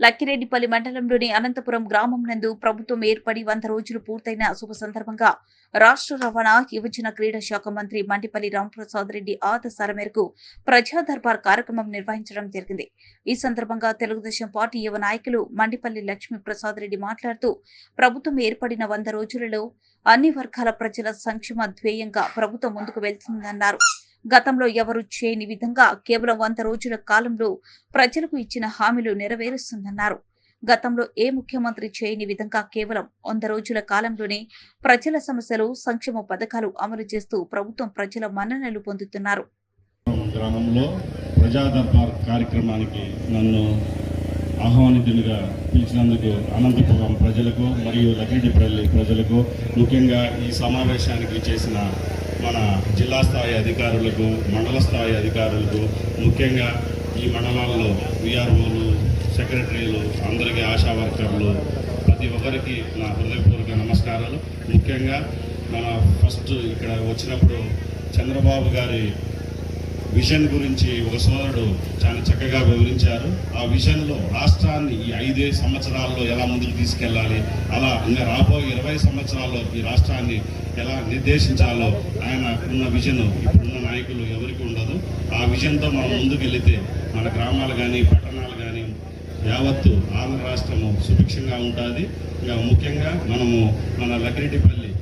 లక్కిరెడ్డిపల్లి మండలంలోని అనంతపురం గ్రామం నందు ప్రభుత్వం ఏర్పడి వంద రోజులు పూర్తయిన శుభ సందర్భంగా రాష్ట్ర రవాణా యువజన క్రీడా శాఖ మంత్రి మండిపల్లి రామప్రసాద్ రెడ్డి ఆదేశాల మేరకు ప్రజా దర్బార్ కార్యక్రమం నిర్వహించడం జరిగింది. ఈ సందర్భంగా తెలుగుదేశం పార్టీ యువ నాయకులు మండిపల్లి లక్ష్మీ ప్రసాద్ రెడ్డి మాట్లాడుతూ ప్రభుత్వం ఏర్పడిన వంద రోజులలో అన్ని వర్గాల ప్రజల సంక్షేమ ధ్యేయంగా ప్రభుత్వం ముందుకు వెళ్తుందన్నారు. గతంలో ఎవరు చేయని విధంగా కేవలం వంద రోజుల కాలంలో ప్రజలకు ఇచ్చిన హామీలు నెరవేరుస్తుందన్నారు. గతంలో ఏ ముఖ్యమంత్రి చేయని విధంగా కేవలం వంద రోజుల కాలంలోనే ప్రజల సమస్యలు సంక్షేమ పథకాలు అమలు చేస్తూ ప్రభుత్వం ప్రజల మన్ననలు పొందుతున్నారు. గ్రామంలో కార్యక్రమానికి నన్ను ఆహ్వానితులుగా పిలిచినందుకు అనంతపురం ప్రజలకు మరియు లక్కిడిపల్లి ప్రజలకు ముఖ్యంగా ఈ సమావేశానికి చేసిన మన జిల్లా స్థాయి అధికారులకు మండల స్థాయి అధికారులకు ముఖ్యంగా ఈ మండలాల్లో విఆర్ఓలు సెక్రటరీలు అందరికీ ఆశా వర్కర్లు ప్రతి ఒక్కరికి నా హృదయపూర్వక నమస్కారాలు. ముఖ్యంగా మన ఫస్ట్ ఇక్కడ వచ్చినప్పుడు చంద్రబాబు గారి విజన్ గురించి ఒక సోదరుడు చాలా చక్కగా వివరించారు. ఆ విజన్లో రాష్ట్రాన్ని ఈ ఐదే సంవత్సరాల్లో ఎలా ముందుకు తీసుకెళ్ళాలి అలా ఇంకా రాబోయే ఇరవై సంవత్సరాల్లో ఈ రాష్ట్రాన్ని ఎలా నిర్దేశించాలో ఆయన ఉన్న విజన్ ఇప్పుడున్న నాయకులు ఎవరికి ఉండదు. ఆ విజన్తో మనం ముందుకు వెళితే మన గ్రామాలు కానీ పట్టణాలు కానీ యావత్తు ఆంధ్ర రాష్ట్రము సుభిక్షంగా ఉంటుంది. ఇంకా ముఖ్యంగా మనము మన లగ్రెడ్డిపల్లి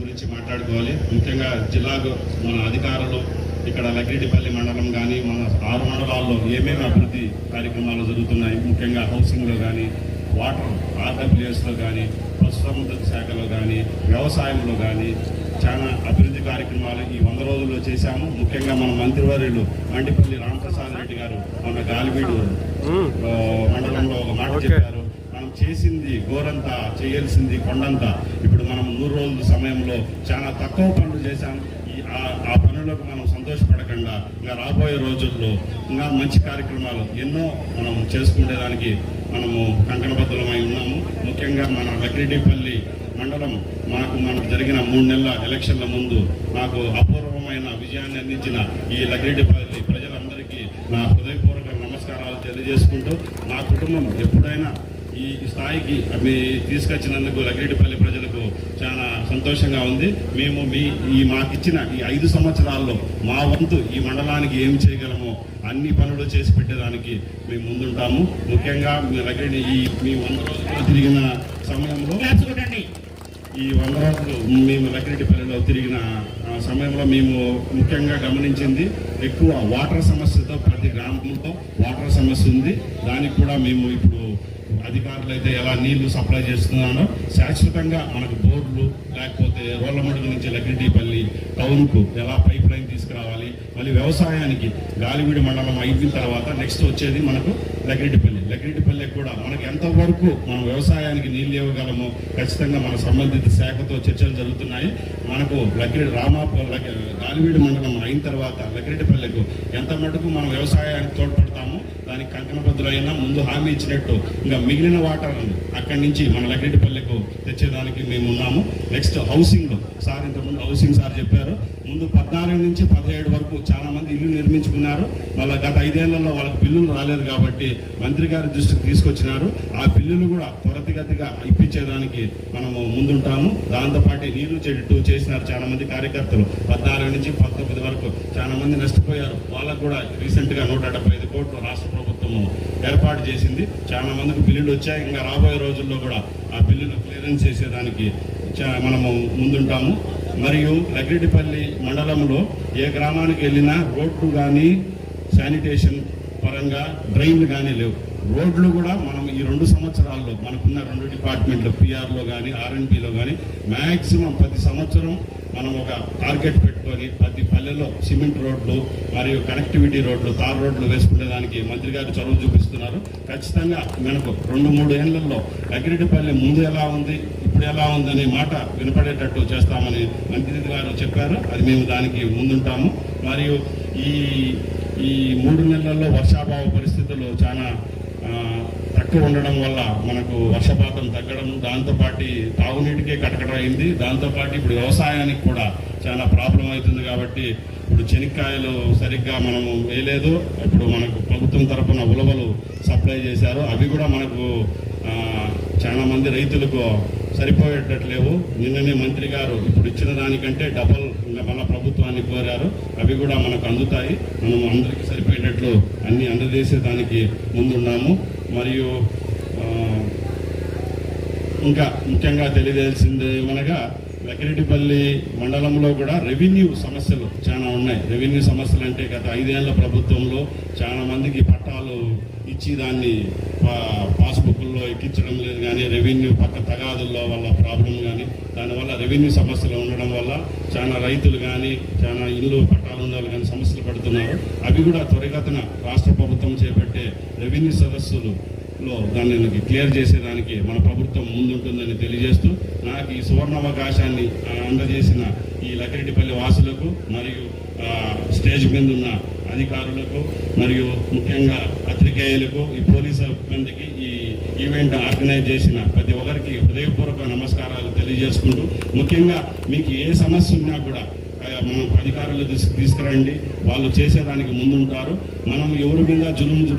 గురించి మాట్లాడుకోవాలి. ముఖ్యంగా జిల్లాకు మన అధికారులు ఇక్కడ లక్కిరెడ్డిపల్లి మండలం కానీ మన ఆరు మండలాల్లో ఏమేమి అభివృద్ధి కార్యక్రమాలు జరుగుతున్నాయి ముఖ్యంగా హౌసింగ్లో కానీ వాటర్ ఆర్డబ్ల్యూఎస్లో కానీ పశుసంవర్ధక శాఖలో కానీ వ్యవసాయంలో కానీ చాలా అభివృద్ధి కార్యక్రమాలు ఈ వంద రోజుల్లో చేశాము. ముఖ్యంగా మన మంత్రివర్యులు మండిపల్లి రామప్రసాద్ రెడ్డి గారు మన గాలివీడు మండలంలో ఒక మాట చెప్పారు. మనం చేసింది గోరంతా చేయాల్సింది కొండంతా. ఇప్పుడు మనం నూరు రోజుల సమయంలో చాలా తక్కువ పనులు చేశాం. ఈ ఆ- ఆ పనులకు మనం సంతోషపడకుండా ఇంకా రాబోయే రోజుల్లో ఇంకా మంచి కార్యక్రమాలు ఎన్నో మనం చేసుకునేదానికి మనము కంకణబద్ధులమై ఉన్నాము. ముఖ్యంగా మన లక్కిరెడ్డిపల్లి మండలం మాకు మనకు జరిగిన మూడు నెలల ఎలక్షన్ల ముందు నాకు అపూర్వమైన విజయాన్ని అందించిన ఈ లక్కిరెడ్డిపల్లి ప్రజలందరికీ నా హృదయపూర్వక నమస్కారాలు తెలియజేసుకుంటూ నా కుటుంబం ఎప్పుడైనా ఈ స్థాయికి మీ తీసుకొచ్చినందుకు లగ్గిరెడ్డిపల్లి ప్రజలకు చాలా సంతోషంగా ఉంది. మేము మీ ఈ మాకిచ్చిన ఈ ఐదు సంవత్సరాల్లో మా వంతు ఈ మండలానికి ఏం చేయగలమో అన్ని పనులు చేసి పెట్టేదానికి మేము ముందుంటాము. ముఖ్యంగా మీ లగ్గిరెడ్డి ఈ మీ వంద రోజులు తిరిగిన సమయంలో ఈ వంద రోజులు మేము లక్కిరెడ్డిపల్లిలో తిరిగిన సమయంలో మేము ముఖ్యంగా గమనించింది ఎక్కువ వాటర్ సమస్యతో ప్రతి గ్రామంలో వాటర్ సమస్య ఉంది. దానికి కూడా మేము ఇప్పుడు అధికారులు అయితే ఎలా నీళ్ళు సప్లై చేస్తున్నారో శాశ్వతంగా మనకు బోర్లు లేకపోతే రోళ్ళమడుగు నుంచి లక్కిరెడ్డిపల్లి టౌన్కు ఎలా పైప్ లైన్ తీసుకురావాలి? మళ్ళీ వ్యవసాయానికి గాలివీడి మండలం అయిన తర్వాత నెక్స్ట్ వచ్చేది మనకు లక్కిరెడ్డిపల్లి లక్కిరెడ్డిపల్లి కూడా మనకు ఎంతవరకు మనం వ్యవసాయానికి నీళ్ళు ఇవ్వగలమో ఖచ్చితంగా మన సంబంధిత శాఖతో చర్చలు జరుగుతున్నాయి. మనకు లక్కిరెడ్డి రామాప గాలివీడి మండలం అయిన తర్వాత లక్కిరెడ్డిపల్లికు ఎంత మటుకు మనం వ్యవసాయానికి తోడ్పడతామో దానికి కంకణబద్దులైనా ముందు హామీ ఇచ్చినట్టు ఇంకా మిగిలిన వాటర్ అక్కడి నుంచి మన లగ్రెడ్డిపల్లెకు తెచ్చేదానికి మేము ఉన్నాము. నెక్స్ట్ హౌసింగ్ సార్ ఇంతకుముందు హౌసింగ్ సార్ చెప్పారు. ముందు పద్నాలుగు నుంచి పదిహేడు వరకు చాలా మంది ఇల్లు నిర్మించుకున్నారు. వాళ్ళ గత ఐదేళ్ళలో వాళ్ళకి బిల్లులు రాలేదు కాబట్టి మంత్రి గారి దృష్టికి తీసుకొచ్చినారు. ఆ బిల్లులు కూడా త్వరితగతిగా ఇప్పించేదానికి మనము ముందుంటాము. దాంతోపాటు నీరు చెట్టు చేసినారు చాలా మంది కార్యకర్తలు. పద్నాలుగు నుంచి పంతొమ్మిది వరకు చాలా మంది నష్టపోయారు. వాళ్ళకు కూడా రీసెంట్గా నూట డెబ్బై ఐదు కోట్లు రాష్ట్ర ప్రభుత్వము ఏర్పాటు చేసింది. చాలా మందికి బిల్లులు వచ్చాయి. ఇంకా రాబోయే రోజుల్లో కూడా ఆ బిల్లులు క్లియరెన్స్ చేసేదానికి చా- మనము ముందుంటాము. మరియు లగ్రెడ్డిపల్లి మండలంలో ఏ గ్రామానికి వెళ్ళినా రోడ్లు కానీ శానిటేషన్ పరంగా డ్రైన్లు కానీ లేవు. రోడ్లు కూడా మనం ఈ రెండు సంవత్సరాల్లో మనకున్న రెండు డిపార్ట్మెంట్లు పిఆర్లో కానీ ఆర్ఎన్పిలో కానీ మ్యాక్సిమం ప్రతి సంవత్సరం మనం ఒక టార్గెట్ పెట్టి పెట్టుకొని ప్రతి పల్లెలో సిమెంట్ రోడ్లు మరియు కనెక్టివిటీ రోడ్లు తార్ రోడ్లు వేసుకునే దానికి మంత్రి గారు చొరవ చూపిస్తున్నారు. ఖచ్చితంగా మనకు రెండు మూడు ఏళ్ళలో అగ్రిటిపల్లి ముందు ఎలా ఉంది ఇప్పుడు ఎలా ఉందనే మాట వినపడేటట్టు చేస్తామని మంత్రి గారు చెప్పారు. అది మేము దానికి ముందుంటాము. మరియు ఈ ఈ మూడు నెలల్లో వర్షాభావ పరిస్థితులు చాలా ఎక్కువ ఉండడం వల్ల మనకు వర్షపాతం తగ్గడం దాంతోపాటు తాగునీటికే కటకట అయింది. దాంతోపాటు ఇప్పుడు వ్యవసాయానికి కూడా చాలా ప్రాబ్లం అవుతుంది కాబట్టి ఇప్పుడు చెనిక్కాయలు సరిగ్గా మనము వేయలేదు. ఇప్పుడు మనకు ప్రభుత్వం తరఫున ఉలవలు సప్లై చేశారు. అవి కూడా మనకు చాలామంది చాలా మంది రైతులకు సరిపోయేటట్లేవు. నిన్ననే మంత్రి గారు ఇప్పుడు ఇచ్చిన దానికంటే డబల్ మన ప్రభుత్వాన్ని కోరారు. అవి కూడా మనకు అందుతాయి. మనం అందరికీ సరిపోయేటట్లు అన్ని అందజేసే దానికి ముందున్నాము. మరియు ఇంకా ముఖ్యంగా తెలియజేసింది ఏమనగా లకిరెడ్డిపల్లి మండలంలో కూడా రెవెన్యూ సమస్యలు చాలా ఉన్నాయి. రెవెన్యూ సమస్యలు అంటే గత ఐదేళ్ళ ప్రభుత్వంలో చాలా మందికి పట్టాలు ఇచ్చి దాన్ని పా- ఎక్కించడం లేదు కానీ రెవెన్యూ పక్క తగాదుల్లో వల్ల ప్రాబ్లం కానీ దానివల్ల రెవెన్యూ సమస్యలు ఉండడం వల్ల చాలా రైతులు కానీ చాలా ఇల్లు పట్టాలు ఉండాలి కానీ సమస్యలు పడుతున్నారు. అవి కూడా త్వరిగతన రాష్ట్ర ప్రభుత్వం చేపట్టే రెవెన్యూ సదస్సులు లో దాన్ని క్లియర్ చేసేదానికి మన ప్రభుత్వం ముందుంటుందని తెలియజేస్తూ నాకు ఈ సువర్ణావకాశాన్ని అందజేసిన ఈ లకిరెడ్డిపల్లి వాసులకు మరియు స్టేజ్ మీద ఉన్న అధికారులకు మరియు ముఖ్యంగా పత్రికేయులకు ఈ పోలీసు సిబ్బందికి ఈ ఈవెంట్ ఆర్గనైజ్ చేసిన ప్రతి ఒక్కరికి హృదయపూర్వక నమస్కారాలు తెలియజేసుకుంటూ ముఖ్యంగా మీకు ఏ సమస్య ఉన్నా కూడా మనం అధికారులు తీసుకురండి వాళ్ళు చేసేదానికి ముందుంటారు. మనం ఎవరి మీద జులుం